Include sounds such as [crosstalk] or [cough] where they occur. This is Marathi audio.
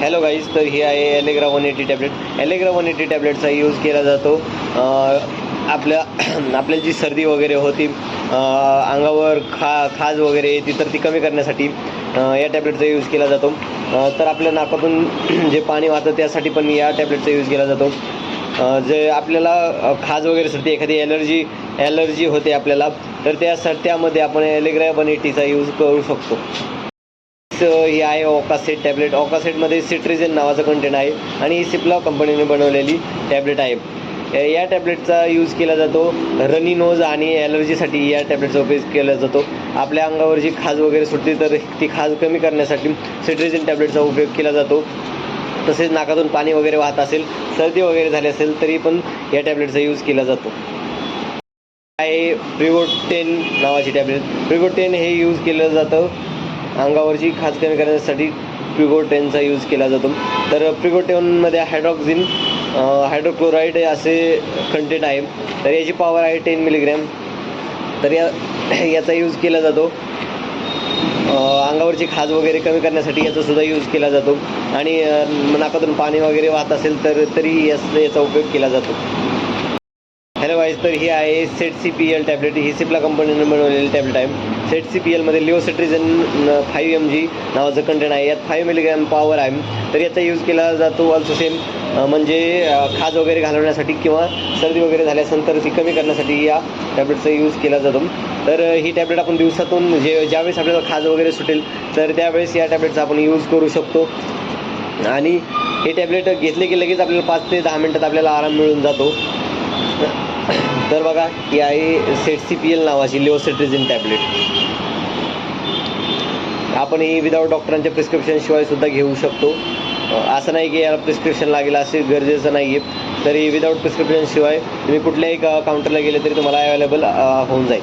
हॅलो गाईज तर ही आहे Allegra one eighty tablet Allegra one eighty टॅबलेटचा use केला जातो. आपल्या आपल्या [clears throat] आपल्याला जी सर्दी वगैरे होती अंगावर खा खाज वगैरे येते तर ती कमी करण्यासाठी या टॅबलेटचा यूज केला जातो. तर आपल्या नाकातून [clears throat] जे पाणी वाहतं त्यासाठी पण या टॅबलेटचा यूज केला जातो. जे आपल्याला खाज वगैरे सुटते एखादी ॲलर्जी ॲलर्जी होते आपल्याला तर त्या त्यामध्ये आपण एलेग्रा वन एटीचा यूज करू शकतो. ही आहे ऑकासेट टॅबलेट ऑकासेटमध्ये सिट्रिजन नावाचं कंटेंट आहे आणि ही सिप्ला कंपनीने बनवलेली टॅबलेट आहे. या- टॅबलेटचा यूज केला जातो. रनी नोज आणि ॲलर्जीसाठी या टॅबलेटचा उपयोग केला जातो. आपल्या अंगावर जी खाज वगैरे सुटते तर ती खाज कमी करण्यासाठी सिट्रिजन टॅबलेटचा उपयोग केला जातो. तसेच नाकातून पाणी वगैरे वाहत असेल सर्दी वगैरे झाली असेल तरी पण या टॅबलेटचा यूज केला जातो. आहे प्रिगोटेन नावाची टॅबलेट प्रिगोटेन हे यूज केलं जातं. अंगावरची खाज कमी करण्यासाठी प्रिगोटेनचा यूज केला जातो. तर प्रिगोटेनमध्ये हायड्रॉक्झिन हायड्रोक्लोराईड असे कंटेंट आहे. तर याची पॉवर आहे टेन मिलीग्रॅम तर या [coughs] याचा यूज केला जातो. अंगावरची खाज वगैरे कमी करण्यासाठी याचा सुद्धा यूज केला जातो. आणि नाकातून पाणी वगैरे वाहत असेल तर तरी याच याचा उपयोग केला जातो. हॅलो वाईज तर ही आहे set C P L tablet ही सिप्ला कंपनीने मिळवलेली टॅबलेट आहे. सेट सी पी एलमध्ये लिओसेट्रिझन फाईव्ह एम जी नावाचं कंटेंट आहे. यात फाईव्ह मिलीग्रॅम पॉवर आहे. तर याचा यूज केला जातो ऑल्सो सेम म्हणजे खाज वगैरे घालवण्यासाठी किंवा सर्दी वगैरे झाल्यास असेल तर ती कमी करण्यासाठी या टॅबलेटचा यूज केला जातो. तर ही टॅबलेट आपण दिवसातून जे ज्यावेळेस आपल्याला खाज वगैरे सुटेल तर त्यावेळेस या टॅबलेटचा आपण यूज करू शकतो. आणि हे टॅबलेट घेतले की लगेच आपल्याला पाच ते दहा मिनटात आपल्याला आराम मिळून जातो. तर बघा ही आहे सेट सी पी एल नावाची लिओसेट्रिझिन टॅबलेट आपण ही विदाऊट डॉक्टरांच्या प्रिस्क्रिप्शनशिवाय सुद्धा घेऊ शकतो. असं नाही की याला प्रिस्क्रिप्शन लागेल असे गरजेचं नाही आहे तरी विदाऊट प्रिस्क्रिप्शनशिवाय तुम्ही कुठल्याही काउंटरला गेले तरी तुम्हाला अवेलेबल होऊन जाईल.